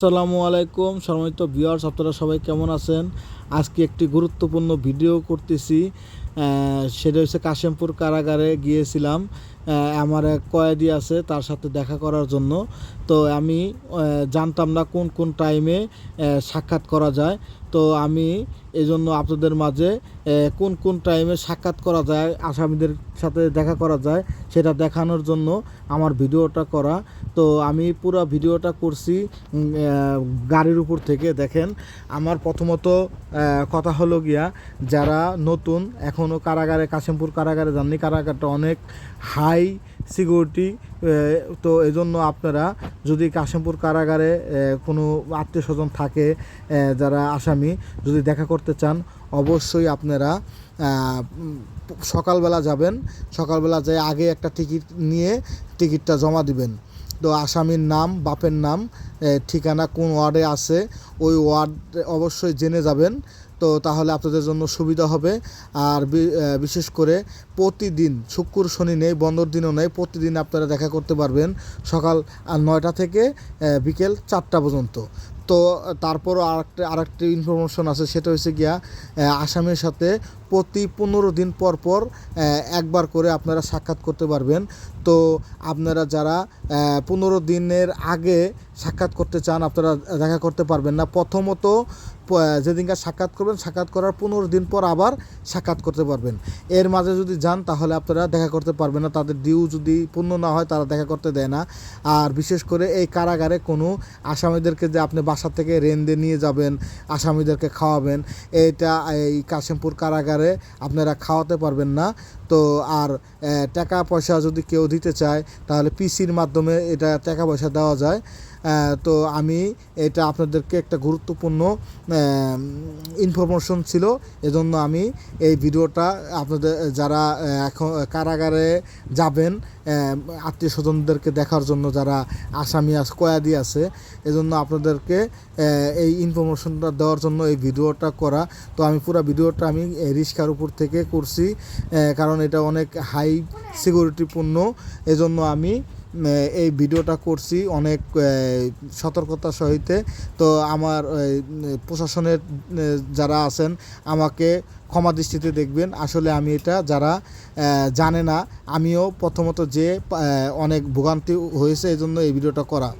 আসসালামু আলাইকুম সম্মানিত ভিউয়ার্স, আপনারা সবাই কেমন আছেন? আজকে একটি গুরুত্বপূর্ণ ভিডিও করতেছি। সেটা হচ্ছে কাশেমপুর কারাগারে গিয়েছিলাম। আমার এক কয়েদি আছে, তার সাথে দেখা করার জন্য। তো আমি জানতাম না কোন কোন টাইমে সাক্ষাৎ করা যায়। তো আমি এই জন্য আপনাদের মাঝে কোন কোন টাইমে সাক্ষাৎ করা যায়, আসামিদের সাথে দেখা করা যায়, সেটা দেখানোর জন্য আমার ভিডিওটা করা। তো আমি পুরো ভিডিওটা করছি গাড়ির উপর থেকে, দেখেন। আমার প্রথমত কথা হলো গিয়া, যারা নতুন এখনও কারাগারে, কাশিমপুর কারাগারে যাননি, কারাগারটা অনেক হাই সিকিউরিটি তো এই জন্য আপনারা যদি কাশিমপুর কারাগারে কোনো আত্মীয় স্বজন থাকে যারা আসামি, যদি দেখা করতে চান, অবশ্যই আপনারা সকালবেলা যাবেন। সকালবেলা যেয়ে আগে একটা টিকিট নিয়ে টিকিটটা জমা দিবেন। তো আসামির নাম, বাপের নাম ঠিকানা কোন ওয়ার্ডে আছে, ওই ওয়ার্ড অবশ্যই জেনে যাবেন। তো তাহলে আপনাদের জন্য সুবিধা হবে। আর বিশেষ করে প্রতিদিন, শুক্র, শনি নেই বন্দর দিনও নেই, প্রতিদিন আপনারা দেখা করতে পারবেন সকাল নয়টা থেকে বিকেল চারটা পর্যন্ত। তো তারপরও আরেকটা, আরেকটি ইনফরমেশন আছে, সেটা হচ্ছে গিয়া আসামির সাথে প্রতি পনেরো দিন পর পর একবার করে আপনারা সাক্ষাৎ করতে পারবেন। তো আপনারা যারা পনেরো দিনের আগে সাক্ষাৎ করতে চান, আপনারা দেখা করতে পারবেন না। প্রথমত যেদিনকার সাক্ষাৎ করবেন, সাক্ষাৎ করার পনেরো দিন পর আবার সাক্ষাৎ করতে পারবেন। এর মাঝে যদি যান, তাহলে আপনারা দেখা করতে পারবেন না। তাদের ডিউ যদি পূর্ণ না হয়, তারা দেখা করতে দেয় না। আর বিশেষ করে এই কারাগারে কোনো আসামিদেরকে যে আপনি বাসা থেকে রেন্দে নিয়ে যাবেন, আসামিদেরকে খাওয়াবেন, এটা এই কাশিমপুর কারাগারে আপনারা খাওয়াতে পারবেন না। তো আর টাকা পয়সা যদি কেউ দিতে চায়, তাহলে পিসির মাধ্যমে এটা টাকা পয়সা দেওয়া যায়। তো আমি এটা আপনাদেরকে একটা গুরুত্বপূর্ণ ইনফরমেশন ছিল। এজন্য আমি এই ভিডিওটা আপনাদের, যারা এখন কারাগারে যাবেন আত্মীয় স্বজনদেরকে দেখার জন্য যারা আসামি আছে কয়াদি আছে, এজন্য আপনাদেরকে এই ইনফরমেশনটা দেওয়ার জন্য এই ভিডিওটা করা। তো আমি পুরো ভিডিওটা আমি রিক্সার উপর থেকে করছি কারণ এটা অনেক হাই সিকিউরিটিপূর্ণ এজন্য আমি এই ভিডিওটা করছি অনেক সতর্কতা সহিতে। তো আমার প্রশাসনের যারা আছেন, আমাকে ক্ষমা দৃষ্টিতে দেখবেন। আসলে আমি এটা যারা জানে না, আমিও প্রথমত যে অনেক ভোগান্তি হয়েছে এই জন্য এই ভিডিওটা করা।